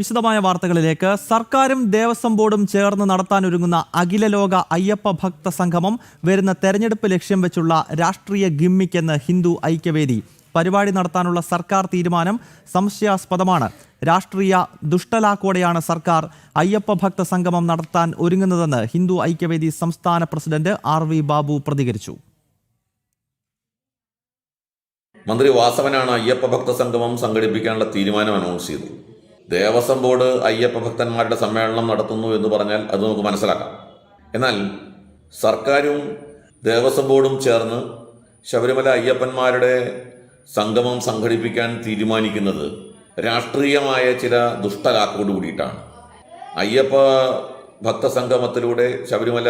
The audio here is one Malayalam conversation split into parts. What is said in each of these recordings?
വിശദമായ വാർത്തകളിലേക്ക് സർക്കാരും ദേവസ്വം ബോർഡും ചേർന്ന് നടത്താനൊരുങ്ങുന്ന അഖില ലോക അയ്യപ്പ ഭക്ത സംഗമം വരുന്ന തെരഞ്ഞെടുപ്പ് ലക്ഷ്യം വെച്ചുള്ള രാഷ്ട്രീയ ഗിമ്മിക്കെന്ന് ഹിന്ദു ഐക്യവേദി. പരിപാടി നടത്താനുള്ള സർക്കാർ തീരുമാനം സംശയാസ്പദമാണ്. രാഷ്ട്രീയ ദുഷ്ടലാക്കോടെയാണ് സർക്കാർ അയ്യപ്പ ഭക്ത സംഗമം നടത്താൻ ഒരുങ്ങുന്നതെന്ന് ഹിന്ദു ഐക്യവേദി സംസ്ഥാന പ്രസിഡന്റ് ആർ ബാബു പ്രതികരിച്ചു. മന്ത്രി വാസവനാണ് അയ്യപ്പ ഭക്ത സംഗമം സംഘടിപ്പിക്കാനുള്ള തീരുമാനം അനൗൺസ് ചെയ്തത്. ദേവസ്വം ബോർഡ് അയ്യപ്പ ഭക്തന്മാരുടെ സമ്മേളനം നടത്തുന്നു എന്ന് പറഞ്ഞാൽ അത് നമുക്ക് മനസ്സിലാക്കാം. എന്നാൽ സർക്കാരും ദേവസ്വം ബോർഡും ചേർന്ന് ശബരിമല അയ്യപ്പന്മാരുടെ സംഗമം സംഘടിപ്പിക്കാൻ തീരുമാനിക്കുന്നത് രാഷ്ട്രീയമായ ചില ദുഷ്ടലാക്കോട് കൂടിയിട്ടാണ്. അയ്യപ്പ ഭക്തസംഗമത്തിലൂടെ ശബരിമല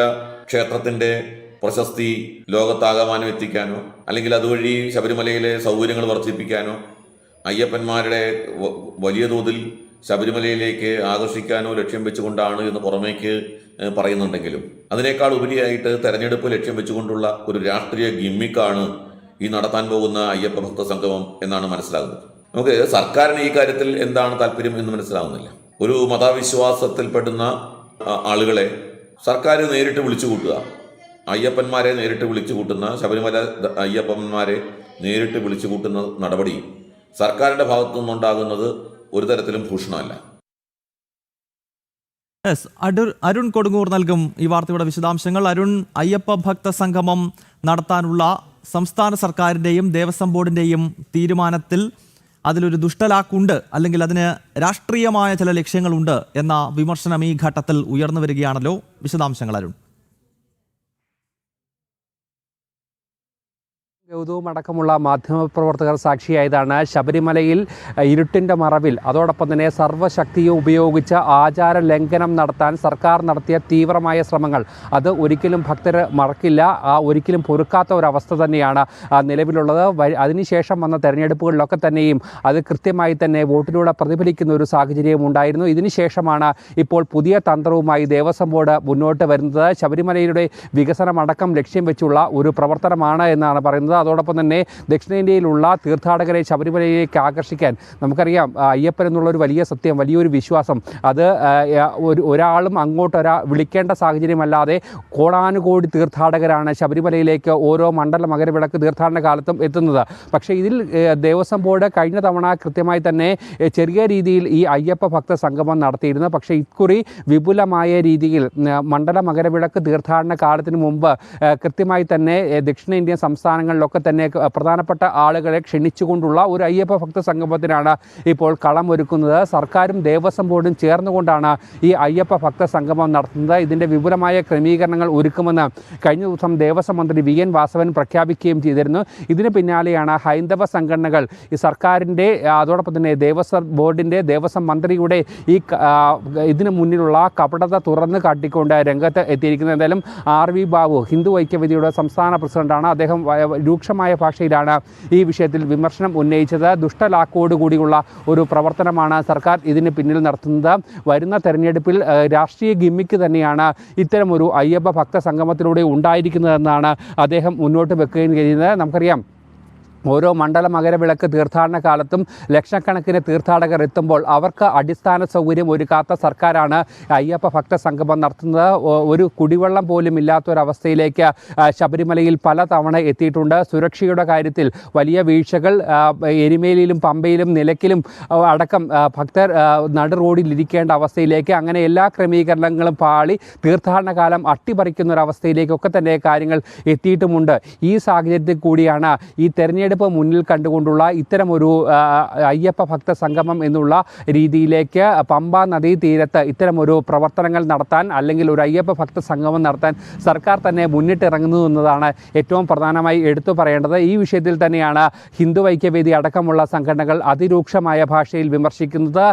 ക്ഷേത്രത്തിന്റെ പ്രശസ്തി ലോകത്താകമാനം എത്തിക്കാനോ അല്ലെങ്കിൽ അതുവഴി ശബരിമലയിലെ സൗകര്യങ്ങൾ വർദ്ധിപ്പിക്കാനോ അയ്യപ്പന്മാരുടെ വലിയ തോതിൽ ശബരിമലയിലേക്ക് ആകർഷിക്കാനോ ലക്ഷ്യം വെച്ചുകൊണ്ടാണ് എന്ന് പുറമേക്ക് പറയുന്നുണ്ടെങ്കിലും അതിനേക്കാൾ ഉപരിയായിട്ട് തെരഞ്ഞെടുപ്പ് ലക്ഷ്യം വെച്ചുകൊണ്ടുള്ള ഒരു രാഷ്ട്രീയ ഗിമ്മിക്കാണ് ഈ നടത്താൻ പോകുന്ന അയ്യപ്പ ഭക്ത സംഗമം എന്നാണ് മനസ്സിലാകുന്നത്. നമുക്ക് സർക്കാരിന് ഈ കാര്യത്തിൽ എന്താണ് താല്പര്യം എന്ന് മനസ്സിലാവുന്നില്ല. ഒരു മതവിശ്വാസത്തിൽപ്പെടുന്ന ആളുകളെ സർക്കാർ നേരിട്ട് വിളിച്ചു കൂട്ടുക. അയ്യപ്പന്മാരെ നേരിട്ട് വിളിച്ചു കൂട്ടുന്ന ശബരിമല അയ്യപ്പന്മാരെ നേരിട്ട് വിളിച്ചു കൂട്ടുന്ന നടപടി സർക്കാരിന്റെ ഭാഗത്തു നിന്നുണ്ടാകുന്നത് ഒരു തരത്തിലും ഭൂഷണമല്ല. അരുൺ കൊടുങ്ങൂർ നൽകും ഈ വാർത്തയുടെ വിശദാംശങ്ങൾ. അരുൺ അയ്യപ്പ ഭക്ത സംഗമം നടത്താനുള്ള സംസ്ഥാന സർക്കാരിന്റെയും ദേവസ്വം ബോർഡിന്റെയും തീരുമാനത്തിൽ അതിലൊരു ദുഷ്ടലാക്കുണ്ട് അല്ലെങ്കിൽ അതിന് രാഷ്ട്രീയമായ ചില ലക്ഷ്യങ്ങളുണ്ട് എന്ന വിമർശനം ഈ ഘട്ടത്തിൽ ഉയർന്നു വരികയാണല്ലോ. വിശദാംശങ്ങൾ അരുൺ. ഗൗതവും അടക്കമുള്ള മാധ്യമപ്രവർത്തകർ സാക്ഷിയായതാണ് ശബരിമലയിൽ ഇരുട്ടിന്റെ മറവിൽ. അതോടൊപ്പം തന്നെ സർവശക്തിയും ഉപയോഗിച്ച് ആചാര ലംഘനം നടത്താൻ സർക്കാർ നടത്തിയ തീവ്രമായ ശ്രമങ്ങൾ. അത് ഒരിക്കലും ഭക്തർ മറക്കില്ല. ആ ഒരിക്കലും പൊറുക്കാത്ത ഒരവസ്ഥ തന്നെയാണ് നിലവിലുള്ളത്. അതിനുശേഷം വന്ന തെരഞ്ഞെടുപ്പുകളിലൊക്കെ തന്നെയും അത് കൃത്യമായി തന്നെ വോട്ടിലൂടെ പ്രതിഫലിക്കുന്ന ഒരു സാഹചര്യം ഉണ്ടായിരുന്നു. ഇതിനുശേഷമാണ് ഇപ്പോൾ പുതിയ തന്ത്രവുമായി ദേവസ്വം ബോർഡ് മുന്നോട്ട് വരുന്നത്. ശബരിമലയുടെ വികസനമടക്കം ലക്ഷ്യം വെച്ചുള്ള ഒരു പ്രവർത്തനമാണ് എന്നാണ് പറയുന്നത്. അതോടൊപ്പം തന്നെ ദക്ഷിണേന്ത്യയിലുള്ള തീർത്ഥാടകരെ ശബരിമലയിലേക്ക് ആകർഷിക്കാൻ നമുക്കറിയാം അയ്യപ്പൻ എന്നുള്ള ഒരു വലിയ സത്യം വലിയൊരു വിശ്വാസം. അത് ഒരു ഒരാളും അങ്ങോട്ട് ഒരാ വിളിക്കേണ്ട സാഹചര്യമല്ലാതെ കോടാനുകോടി തീർത്ഥാടകരാണ് ശബരിമലയിലേക്ക് ഓരോ മണ്ഡല മകരവിളക്ക് തീർത്ഥാടന കാലത്തും എത്തുന്നത്. പക്ഷേ ഇതിൽ ദേവസ്വം ബോർഡ് കഴിഞ്ഞ തവണ കൃത്യമായി തന്നെ ചെറിയ രീതിയിൽ ഈ അയ്യപ്പ ഭക്ത സംഗമം നടത്തിയിരുന്നു. പക്ഷേ ഇക്കുറി വിപുലമായ രീതിയിൽ മണ്ഡല മകരവിളക്ക് തീർത്ഥാടന കാലത്തിന് മുമ്പ് കൃത്യമായി തന്നെ ദക്ഷിണേന്ത്യൻ സംസ്ഥാനങ്ങളിലൊക്കെ തന്നെ ക- പ്രധാനപ്പെട്ട ആളുകളെ ക്ഷണിച്ചുകൊണ്ടുള്ള ഒരു അയ്യപ്പ ഭക്ത സംഗമത്തിനാണ് ഇപ്പോൾ കളമൊരുക്കുന്നത്. സർക്കാരും ദേവസ്വം ബോർഡും ചേർന്നുകൊണ്ടാണ് ഈ അയ്യപ്പ ഭക്ത സംഗമം നടത്തുന്നത്. ഇതിന്റെ വിപുലമായ ക്രമീകരണങ്ങൾ ഒരുക്കുമെന്ന് കഴിഞ്ഞ ദിവസം ദേവസ്വം മന്ത്രി വി എൻ വാസവൻ പ്രഖ്യാപിക്കുകയും ചെയ്തിരുന്നു. ഇതിന് പിന്നാലെയാണ് ഹൈന്ദവ സംഘടനകൾ ഈ സർക്കാരിന്റെ അതോടൊപ്പം തന്നെ ദേവസ്വം ബോർഡിന്റെ ദേവസ്വം മന്ത്രിയുടെ ഈ ഇതിനു മുന്നിലുള്ള കപടത തുറന്ന് കാട്ടിക്കൊണ്ട് രംഗത്ത് എത്തിയിരിക്കുന്നത്. എന്തായാലും ആർ വി ബാബു ഹിന്ദു ഐക്യവേദിയുടെ സംസ്ഥാന പ്രസിഡന്റാണ്. അദ്ദേഹം രൂക്ഷമായ ഭാഷയിലാണ് ഈ വിഷയത്തിൽ വിമർശനം ഉന്നയിച്ചത്. ദുഷ്ടലാക്കോട് കൂടിയുള്ള ഒരു പ്രവർത്തനമാണ് സർക്കാർ ഇതിന് പിന്നിൽ നടത്തുന്നത്. വരുന്ന തെരഞ്ഞെടുപ്പിൽ രാഷ്ട്രീയ ഗിമ്മിക്ക് തന്നെയാണ് ഇത്തരമൊരു അയ്യപ്പ ഭക്ത സംഗമത്തിലൂടെ ഉണ്ടായിരിക്കുന്നതെന്നാണ് അദ്ദേഹം മുന്നോട്ട് വെക്കുകയും ചെയ്യുന്നത് നമുക്കറിയാം ഓരോ മണ്ഡല മകരവിളക്ക് തീർത്ഥാടന കാലത്തും ലക്ഷക്കണക്കിന് തീർത്ഥാടകർ എത്തുമ്പോൾ അവർക്ക് അടിസ്ഥാന സൗകര്യം ഒരുക്കാത്ത സർക്കാരാണ് അയ്യപ്പ ഭക്ത സംഗമം നടത്തുന്നത് ഒരു കുടിവെള്ളം പോലും ഇല്ലാത്തൊരവസ്ഥയിലേക്ക് ശബരിമലയിൽ പല തവണ എത്തിയിട്ടുണ്ട്. സുരക്ഷയുടെ കാര്യത്തിൽ വലിയ വീഴ്ചകൾ എരുമേലിയിലും പമ്പയിലും നിലയ്ക്കിലും അടക്കം ഭക്തർ നടു റോഡിലിരിക്കേണ്ട അവസ്ഥയിലേക്ക് അങ്ങനെ എല്ലാ ക്രമീകരണങ്ങളും പാളി തീർത്ഥാടന കാലം അട്ടിപ്പറിക്കുന്ന ഒരു അവസ്ഥയിലേക്കൊക്കെ തന്നെ കാര്യങ്ങൾ എത്തിയിട്ടുമുണ്ട്. ഈ സാഹചര്യത്തിൽ കൂടിയാണ് ഈ തെരഞ്ഞെടുപ്പ് മുന്നിൽ കണ്ടുകൊണ്ടുള്ള ഇത്തരമൊരു അയ്യപ്പ ഭക്ത സംഗമം എന്നുള്ള രീതിയിലേക്ക് പമ്പ നദീ തീരത്ത് ഇത്തരമൊരു പ്രവർത്തനങ്ങൾ നടത്താൻ അല്ലെങ്കിൽ ഒരു അയ്യപ്പ ഭക്ത സംഗമം നടത്താൻ സർക്കാർ തന്നെ മുന്നിട്ടിറങ്ങുന്നു എന്നതാണ് ഏറ്റവും പ്രധാനമായി എടുത്തു പറയേണ്ടത്. ഈ വിഷയത്തിൽ തന്നെയാണ് ഹിന്ദു ഐക്യവേദി അടക്കമുള്ള സംഘടനകൾ അതിരൂക്ഷമായ ഭാഷയിൽ വിമർശിക്കുന്നത്.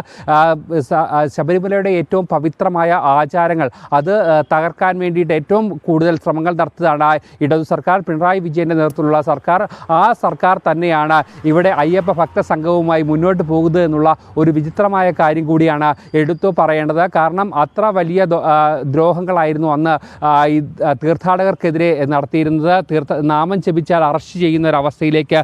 ശബരിമലയുടെ ഏറ്റവും പവിത്രമായ ആചാരങ്ങൾ അത് തകർക്കാൻ വേണ്ടിയിട്ട് ഏറ്റവും കൂടുതൽ ശ്രമങ്ങൾ നടത്തുന്നതാണ് ഇടതു സർക്കാർ. പിണറായി വിജയന്റെ നേതൃത്വത്തിലുള്ള സർക്കാർ ആ സർക്കാർ സർക്കാർ തന്നെയാണ് ഇവിടെ അയ്യപ്പ ഭക്ത സംഘവുമായി മുന്നോട്ട് പോകുന്നത് എന്നുള്ള ഒരു വിചിത്രമായ കാര്യം കൂടിയാണ് എടുത്തു പറയേണ്ടത്. കാരണം അത്ര വലിയ ദ്രോഹങ്ങളായിരുന്നു അന്ന് ഈ തീർത്ഥാടകർക്കെതിരെ നടത്തിയിരുന്നത്. തീർത്ഥ നാമം ജപിച്ചാൽ അറസ്റ്റ് ചെയ്യുന്ന ഒരവസ്ഥയിലേക്ക്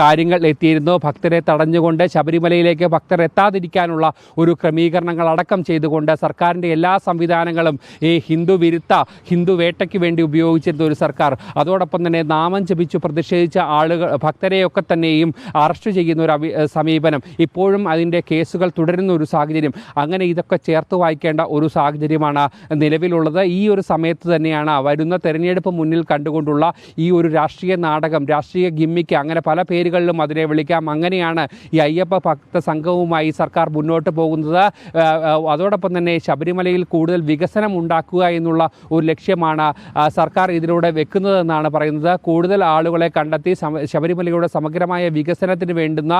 കാര്യങ്ങൾ എത്തിയിരുന്നു. ഭക്തരെ തടഞ്ഞുകൊണ്ട് ശബരിമലയിലേക്ക് ഭക്തർ എത്താതിരിക്കാനുള്ള ഒരു ക്രമീകരണങ്ങൾ അടക്കം ചെയ്തുകൊണ്ട് സർക്കാരിന്റെ എല്ലാ സംവിധാനങ്ങളും ഈ ഹിന്ദു വിരുദ്ധ ഹിന്ദു വേട്ടയ്ക്ക് വേണ്ടി ഉപയോഗിച്ചിരുന്ന ഒരു സർക്കാർ. അതോടൊപ്പം തന്നെ നാമം ജപിച്ചു പ്രതിഷേധിച്ച ആളുകൾ ഭക്തരെയൊക്കെ തന്നെയും അറസ്റ്റ് ചെയ്യുന്ന ഒരു സമീപനം. ഇപ്പോഴും അതിന്റെ കേസുകൾ തുടരുന്ന ഒരു സാഹചര്യം. അങ്ങനെ ഇതൊക്കെ ചേർത്ത് വായിക്കേണ്ട ഒരു സാഹചര്യമാണ് നിലവിലുള്ളത്. ഈ ഒരു സമയത്ത് തന്നെയാണ് വരുന്ന തെരഞ്ഞെടുപ്പ് മുന്നിൽ കണ്ടുകൊണ്ടുള്ള ഈ ഒരു രാഷ്ട്രീയ നാടകം രാഷ്ട്രീയ ഗിമ്മിക്ക് അങ്ങനെ പല പേരുകളിലും അതിനെ വിളിക്കാം. അങ്ങനെയാണ് ഈ അയ്യപ്പ ഭക്ത സംഘവുമായി സർക്കാർ മുന്നോട്ട് പോകുന്നത്. അതോടൊപ്പം തന്നെ ശബരിമലയിൽ കൂടുതൽ വികസനം ഉണ്ടാക്കുക എന്നുള്ള ഒരു ലക്ഷ്യമാണ് സർക്കാർ ഇതിലൂടെ വെക്കുന്നതെന്നാണ് പറയുന്നത്. കൂടുതൽ ആളുകളെ കണ്ടെത്തി സമ- ശബരിമലയുടെ സമഗ്രമായ വികസനത്തിന് വേണ്ടുന്ന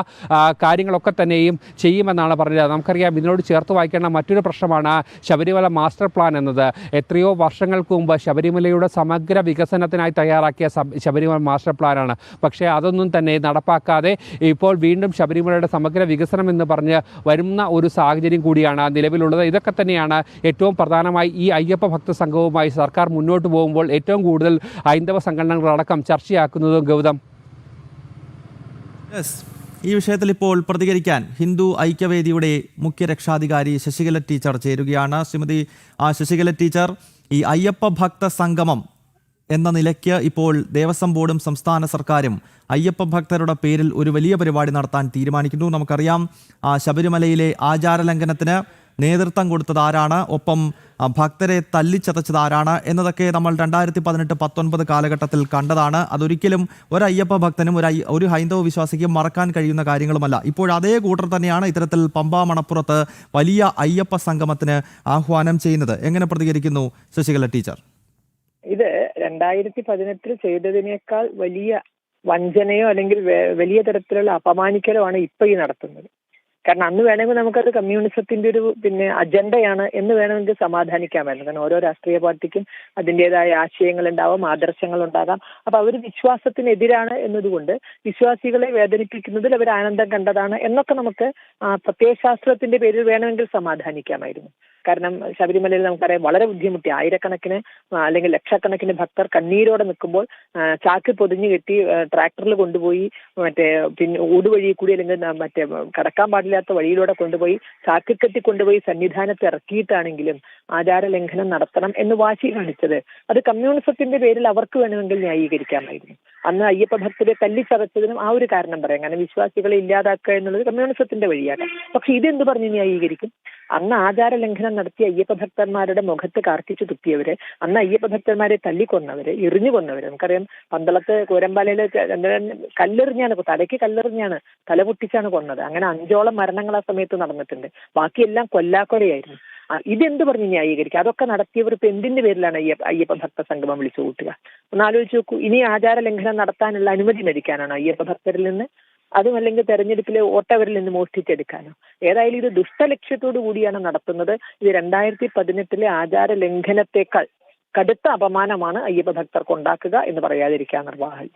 കാര്യങ്ങളൊക്കെ തന്നെയും ചെയ്യുമെന്നാണ് പറഞ്ഞത്. നമുക്കറിയാം ഇതിനോട് ചേർത്ത് വായിക്കേണ്ട മറ്റൊരു പ്രശ്നമാണ് ശബരിമല മാസ്റ്റർ പ്ലാൻ എന്നത്. എത്രയോ വർഷങ്ങൾക്ക് മുമ്പ് ശബരിമലയുടെ സമഗ്ര വികസനത്തിനായി തയ്യാറാക്കിയ ശബരിമല മാസ്റ്റർ പ്ലാനാണ്. പക്ഷേ അതൊന്നും തന്നെ നടപ്പാക്കാതെ ഇപ്പോൾ വീണ്ടും ശബരിമലയുടെ സമഗ്ര വികസനം എന്ന് പറഞ്ഞ് വരുന്ന ഒരു സാഹചര്യം കൂടിയാണ് നിലവിലുള്ളത്. ഇതൊക്കെ തന്നെയാണ് ഏറ്റവും പ്രധാനമായി ഈ അയ്യപ്പ ഭക്ത സംഘവുമായി സർക്കാർ മുന്നോട്ട് പോകുമ്പോൾ ഏറ്റവും കൂടുതൽ ഹൈന്ദവ സംഘടനകളടക്കം ചർച്ചയാക്കുന്നതും ഗൗതം. ഈ വിഷയത്തിൽ ഇപ്പോൾ പ്രതികരിക്കാൻ ഹിന്ദു ഐക്യവേദിയുടെ മുഖ്യ രക്ഷാധികാരി ശശികല ടീച്ചർ ചേരുകയാണ്. ശ്രീമതി ആ, ശശികല ടീച്ചർ ഈ അയ്യപ്പ ഭക്ത സംഗമം എന്ന നിലയ്ക്ക് ഇപ്പോൾ ദേവസ്വം ബോർഡും സംസ്ഥാന സർക്കാരും അയ്യപ്പ ഭക്തരുടെ പേരിൽ ഒരു വലിയ പരിപാടി നടത്താൻ തീരുമാനിക്കുന്നു. നമുക്കറിയാം ശബരിമലയിലെ ആചാരലംഘനത്തിന് നേതൃത്വം കൊടുത്തത് ആരാണ്? ഒപ്പം ഭക്തരെ തല്ലിച്ചതച്ചത് ആരാണ് എന്നതൊക്കെ നമ്മൾ രണ്ടായിരത്തി പതിനെട്ട് പത്തൊൻപത് കാലഘട്ടത്തിൽ കണ്ടതാണ്. അതൊരിക്കലും ഒരു അയ്യപ്പ ഭക്തനും ഒരു ഒരു ഹൈന്ദവ വിശ്വാസിക്കും മറക്കാൻ കഴിയുന്ന കാര്യങ്ങളുമല്ല. ഇപ്പോൾ അതേ കൂട്ടർ തന്നെയാണ് ഇത്തരത്തിൽ പമ്പാ മണപ്പുറത്ത് വലിയ അയ്യപ്പ സംഗമത്തിന് ആഹ്വാനം ചെയ്യുന്നത്. എങ്ങനെ പ്രതികരിക്കുന്നു ശശികല ടീച്ചർ? ഇത് രണ്ടായിരത്തി പതിനെട്ടിൽ ചെയ്തതിനേക്കാൾ വലിയ വഞ്ചനയോ അല്ലെങ്കിൽ വലിയ തരത്തിലുള്ള അപമാനിക്കലോ ആണ് ഇപ്പൊ ഈ നടത്തുന്നത്. കാരണം അന്ന് വേണമെങ്കിൽ നമുക്കത് കമ്മ്യൂണിസത്തിന്റെ ഒരു പിന്നെ അജണ്ടയാണ് എന്ന് വേണമെങ്കിൽ സമാധാനിക്കാമായിരുന്നു. കാരണം ഓരോ രാഷ്ട്രീയ പാർട്ടിക്കും അതിന്റെതായ ആശയങ്ങൾ ഉണ്ടാവാം ആദർശങ്ങൾ ഉണ്ടാകാം അപ്പൊ അവർ വിശ്വാസത്തിനെതിരാണ് എന്നതുകൊണ്ട് വിശ്വാസികളെ വേദനിപ്പിക്കുന്നതിൽ അവർ ആനന്ദം കണ്ടതാണ് എന്നൊക്കെ നമുക്ക് പ്രത്യയശാസ്ത്രത്തിന്റെ പേരിൽ വേണമെങ്കിൽ സമാധാനിക്കാമായിരുന്നു. കാരണം ശബരിമലയിൽ നമുക്കറിയാം വളരെ ബുദ്ധിമുട്ടി. ആയിരക്കണക്കിന് അല്ലെങ്കിൽ ലക്ഷക്കണക്കിന് ഭക്തർ കണ്ണീരോടെ നിൽക്കുമ്പോൾ ചാക്ക് പൊതിഞ്ഞു കെട്ടി ട്രാക്ടറിൽ കൊണ്ടുപോയി മറ്റേ പിന്നെ ഊടുവഴി കൂടി അല്ലെങ്കിൽ മറ്റേ കടക്കാൻ പാടില്ലാത്ത വഴിയിലൂടെ കൊണ്ടുപോയി ചാക്ക് കെട്ടി കൊണ്ടുപോയി സന്നിധാനത്ത് ഇറക്കിയിട്ടാണെങ്കിലും ആചാര ലംഘനം നടത്തണം എന്ന് വാശി കാണിച്ചത്. അത് കമ്മ്യൂണിസത്തിന്റെ പേരിൽ അവർക്ക് വേണമെങ്കിൽ ന്യായീകരിക്കാമായിരുന്നു. അന്ന് അയ്യപ്പ ഭക്തരെ തല്ലിച്ചതച്ചതിനും ആ ഒരു കാരണം പറയാം. കാരണം വിശ്വാസികളെ ഇല്ലാതാക്കുക എന്നുള്ളത് കമ്മ്യൂണിസത്തിന്റെ വഴിയാണ്. പക്ഷെ ഇതെന്ത് പറഞ്ഞു ന്യായീകരിക്കും അന്ന് ആചാര ലംഘനം നടത്തിയ അയ്യപ്പ ഭക്തന്മാരുടെ മുഖത്ത് കാർക്കിച്ചു തുപ്പിയവര് അന്ന് അയ്യപ്പ ഭക്തന്മാരെ തല്ലിക്കൊന്നവര് എറിഞ്ഞു കൊന്നവര്. നമുക്കറിയാം പന്തളത്ത് കോരമ്പാലയിൽ കല്ലെറിഞ്ഞാണ് തലയ്ക്ക് കല്ലെറിഞ്ഞാണ് തല പൊട്ടിച്ചാണ് കൊന്നത്. അങ്ങനെ അഞ്ചോളം മരണങ്ങൾ ആ സമയത്ത് നടന്നിട്ടുണ്ട്. ബാക്കിയെല്ലാം കൊല്ലാക്കൊലയായിരുന്നു. ഇതെന്ത് പറഞ്ഞ് ന്യായീകരിക്കുക? അതൊക്കെ നടത്തിയവർ ഇപ്പൊ എന്തിന്റെ പേരിലാണ് അയ്യപ്പ അയ്യപ്പ ഭക്ത സംഗമം വിളിച്ചു കൂട്ടുക? ഒന്ന് ആലോചിച്ച് നോക്കൂ. ഇനി ആചാര ലംഘനം നടത്താനുള്ള അനുമതി മേടിക്കാനാണോ അയ്യപ്പ ഭക്തരിൽ നിന്ന്? അതും അല്ലെങ്കിൽ തെരഞ്ഞെടുപ്പിലെ വോട്ടവരിൽ നിന്ന് മോഷ്ടിച്ചെടുക്കാനോ ഏതായാലും ഇത് ദുഷ്ടലക്ഷ്യത്തോടു കൂടിയാണ് നടത്തുന്നത്. ഇത് രണ്ടായിരത്തി പതിനെട്ടിലെ ആചാര ലംഘനത്തെക്കാൾ കടുത്ത അപമാനമാണ് അയ്യപ്പ ഭക്തർക്ക് ഉണ്ടാക്കുക എന്ന് പറയാതിരിക്കാൻ നിർവാഹം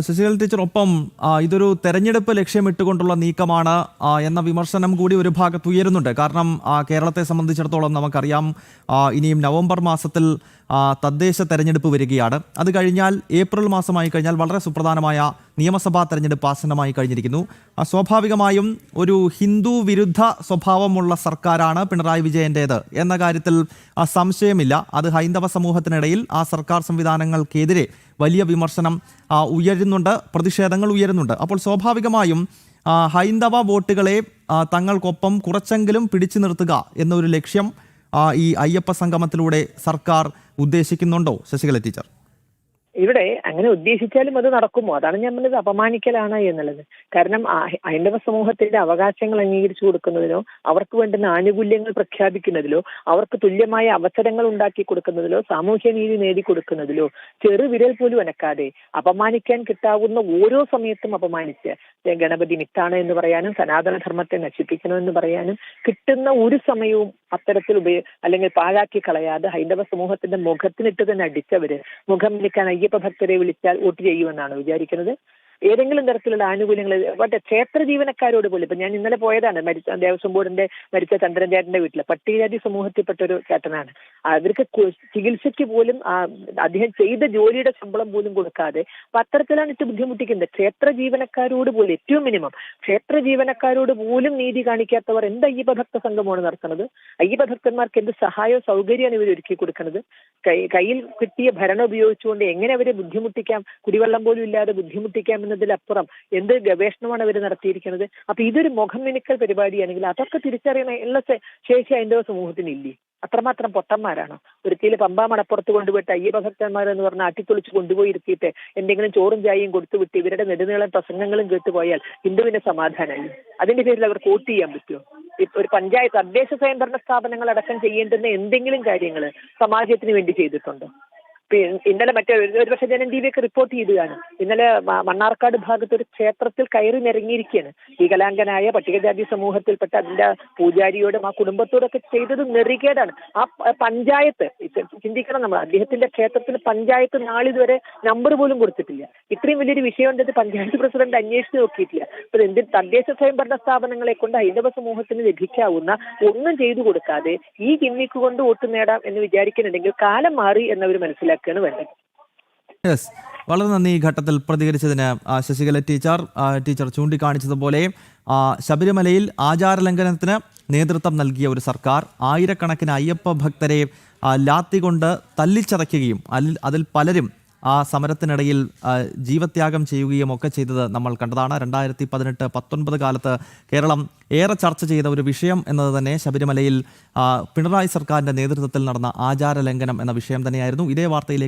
ശശികല ടീച്ചർ ഒപ്പം ആ, ഇതൊരു തെരഞ്ഞെടുപ്പ് ലക്ഷ്യമിട്ടുകൊണ്ടുള്ള നീക്കമാണ് എന്ന വിമർശനം കൂടി ഒരു ഭാഗത്ത് ഉയരുന്നുണ്ട്. കാരണം കേരളത്തെ സംബന്ധിച്ചിടത്തോളം നമുക്കറിയാം ഇനിയും നവംബർ മാസത്തിൽ തദ്ദേശ തെരഞ്ഞെടുപ്പ് വരികയാണ്. അത് കഴിഞ്ഞാൽ ഏപ്രിൽ മാസമായി കഴിഞ്ഞാൽ വളരെ സുപ്രധാനമായ നിയമസഭാ തെരഞ്ഞെടുപ്പ് ആസന്നമായി കഴിഞ്ഞിരിക്കുന്നു. സ്വാഭാവികമായും ഒരു ഹിന്ദു വിരുദ്ധ സ്വഭാവമുള്ള സർക്കാരാണ് പിണറായി വിജയന്റേത് എന്ന കാര്യത്തിൽ സംശയമില്ല. അത് ഹൈന്ദവ സമൂഹത്തിനിടയിൽ ആ സർക്കാർ സംവിധാനങ്ങൾക്കെതിരെ വലിയ വിമർശനം ഉയരുന്നുണ്ട് പ്രതിഷേധങ്ങൾ ഉയരുന്നുണ്ട്. അപ്പോൾ സ്വാഭാവികമായും ഹൈന്ദവ വോട്ടുകളെ തങ്ങൾക്കൊപ്പം കുറച്ചെങ്കിലും പിടിച്ചു നിർത്തുക എന്നൊരു ലക്ഷ്യം ഈ അയ്യപ്പ സംഗമത്തിലൂടെ സർക്കാർ ഉദ്ദേശിക്കുന്നുണ്ടോ? ശശികല ടീച്ചർ. ഇവിടെ അങ്ങനെ ഉദ്ദേശിച്ചാലും അത് നടക്കുമോ? അതാണ് ഞാൻ പറഞ്ഞത് അപമാനിക്കലാണ് എന്നുള്ളത്. കാരണം ഹൈന്ദവ സമൂഹത്തിന്റെ അവകാശങ്ങൾ അംഗീകരിച്ചു കൊടുക്കുന്നതിനോ അവർക്ക് വേണ്ടുന്ന ആനുകൂല്യങ്ങൾ പ്രഖ്യാപിക്കുന്നതിലോ അവർക്ക് തുല്യമായ അവസരങ്ങൾ ഉണ്ടാക്കി കൊടുക്കുന്നതിലോ സാമൂഹ്യനീതി നേടിക്കൊടുക്കുന്നതിലോ ചെറുവിരൽ പോലും അനക്കാതെ അപമാനിക്കാൻ കിട്ടാവുന്ന ഓരോ സമയത്തും അപമാനിച്ച് ഗണപതി മിത്താണ് എന്ന് പറയാനും സനാതനധർമ്മത്തെ നശിപ്പിക്കണമെന്ന് പറയാനും കിട്ടുന്ന ഒരു സമയവും അത്തരത്തിൽ ഉപയോ അല്ലെങ്കിൽ പാഴാക്കി കളയാതെ ഹൈന്ദവ സമൂഹത്തിന്റെ മുഖത്തിനിട്ട് തന്നെ അടിച്ചവര് മുഖം വിളിക്കാൻ അയ്യപ്പ ഭക്തരെ വിളിച്ചാൽ വോട്ട് ചെയ്യുമെന്നാണ് വിചാരിക്കുന്നത്. ഏതെങ്കിലും തരത്തിലുള്ള ആനുകൂല്യങ്ങൾ മറ്റേ ക്ഷേത്ര ജീവനക്കാരോട് പോലും ഇപ്പൊ ഞാൻ ഇന്നലെ പോയതാണ് മരിച്ച ദേവസ്വം ബോർഡിന്റെ മരിച്ച ചന്ദ്രൻ ചേട്ടന്റെ വീട്ടിൽ പട്ടികജാതി സമൂഹത്തിൽപ്പെട്ട ഒരു ചേട്ടനാണ്. അവർക്ക് ചികിത്സയ്ക്ക് പോലും അദ്ദേഹം ചെയ്ത ജോലിയുടെ ശമ്പളം പോലും കൊടുക്കാതെ അപ്പൊ അത്തരത്തിലാണ് ഇത് ബുദ്ധിമുട്ടിക്കുന്നത്. ക്ഷേത്ര ജീവനക്കാരോട് പോലും ഏറ്റവും മിനിമം ക്ഷേത്ര ജീവനക്കാരോട് പോലും നീതി കാണിക്കാത്തവർ എന്ത് അയ്യപ്പ ഭക്ത സംഘമാണ് നടത്തുന്നത്? അയ്യപ്പ ഭക്തന്മാർക്ക് എന്ത് സഹായവും സൗകര്യമാണ് ഇവർ ഒരുക്കി കൊടുക്കുന്നത്? കയ്യിൽ കിട്ടിയ ഭരണം ഉപയോഗിച്ചുകൊണ്ട് എങ്ങനെ അവരെ ബുദ്ധിമുട്ടിക്കാം? കുടിവെള്ളം പോലും ഇല്ലാതെ ബുദ്ധിമുട്ടിക്കാം എന്നതിലപ്പുറം എന്ത് ഗവേഷണമാണ് അവർ നടത്തിയിരിക്കുന്നത്? അപ്പൊ ഇതൊരു മുഖം മിനുക്കൽ പരിപാടിയാണെങ്കിൽ അതൊക്കെ തിരിച്ചറിയണ ശേ- ശേഷി അതിന്റെ സമൂഹത്തിന് ഇല്ലേ അത്രമാത്രം പൊട്ടന്മാരാണോ? ഒരിക്കൽ പമ്പ മണപ്പുറത്ത് കൊണ്ടുപോയിട്ട് അയ്യപ്പ ഭക്തന്മാർ എന്ന് പറഞ്ഞാൽ അട്ടിത്തൊളിച്ച് കൊണ്ടുപോയി ഇരുത്തിയിട്ട് എന്തെങ്കിലും ചോറും ചായയും കൊടുത്തുവിട്ട് ഇവരുടെ നെടുനീളം പ്രസംഗങ്ങളും കേട്ടുപോയാൽ ഹിന്ദുവിന് സമാധാനമായി. അതിന്റെ പേരിൽ അവർ കോട്ട് ചെയ്യാൻ പറ്റുമോ? ഒരു പഞ്ചായത്ത് തദ്ദേശ സ്വയംഭരണ സ്ഥാപനങ്ങൾ അടക്കം ചെയ്യേണ്ടുന്ന എന്തെങ്കിലും കാര്യങ്ങൾ സമാജത്തിന് വേണ്ടി ചെയ്തിട്ടുണ്ടോ? ഇന്നലെ മറ്റേ ഒരു- പക്ഷേ ജനം ടി വിയൊക്കെ റിപ്പോർട്ട് ചെയ്തതാണ്. ഇന്നലെ മണ്ണാർക്കാട് ഭാഗത്ത് ഒരു ക്ഷേത്രത്തിൽ കയറി നിരങ്ങിയിരിക്കുകയാണ് വികലാംഗനായ പട്ടികജാതി സമൂഹത്തിൽപ്പെട്ട അതിന്റെ പൂജാരിയോടും ആ കുടുംബത്തോടൊക്കെ ചെയ്തത് നെറികേടാണ്. ആ പഞ്ചായത്ത് ചിന്തിക്കണം നമ്മൾ അദ്ദേഹത്തിന്റെ ക്ഷേത്രത്തിന് പഞ്ചായത്ത് നാളിതുവരെ നമ്പർ പോലും കൊടുത്തിട്ടില്ല. ഇത്രയും വലിയൊരു വിഷയം ഉണ്ടെന്ന് പഞ്ചായത്ത് പ്രസിഡന്റ് അന്വേഷിച്ച് നോക്കിയിട്ടില്ല. അപ്പൊ എന്ത് തദ്ദേശ സ്വയംഭരണ സ്ഥാപനങ്ങളെ കൊണ്ട് ഹൈന്ദവ സമൂഹത്തിന് ലഭിക്കാവുന്ന ഒന്നും ചെയ്തു കൊടുക്കാതെ ഈ ഗിമ്മിക്ക് കൊണ്ട് വോട്ട് നേടാം എന്ന് വിചാരിക്കുന്നുണ്ടെങ്കിൽ കാലം മാറി എന്നവർ മനസ്സിലാക്കുകയാണ് വേണ്ടത് വളരെ നന്ദി ഈ ഘട്ടത്തിൽ പ്രതികരിച്ചതിന്. ശശികല ടീച്ചർ ടീച്ചർ ചൂണ്ടിക്കാണിച്ചതുപോലെ ശബരിമലയിൽ ആചാരലംഘനത്തിന് നേതൃത്വം നൽകിയ ഒരു സർക്കാർ ആയിരക്കണക്കിന് അയ്യപ്പ ഭക്തരെ ലാത്തി കൊണ്ട് തല്ലിച്ചതയ്ക്കുകയും അതിൽ പലരും ആ സമരത്തിനിടയിൽ ജീവത്യാഗം ചെയ്യുകയും ഒക്കെ ചെയ്തത് നമ്മൾ കണ്ടതാണ്. രണ്ടായിരത്തി പതിനെട്ട് പത്തൊൻപത് കാലത്ത് കേരളം ഏറെ ചർച്ച ചെയ്ത ഒരു വിഷയം എന്നത് തന്നെ ശബരിമലയിൽ പിണറായി സർക്കാരിന്റെ നേതൃത്വത്തിൽ നടന്ന ആചാര ലംഘനം എന്ന വിഷയം തന്നെയായിരുന്നു. ഇതേ വാർത്തയിലേക്ക്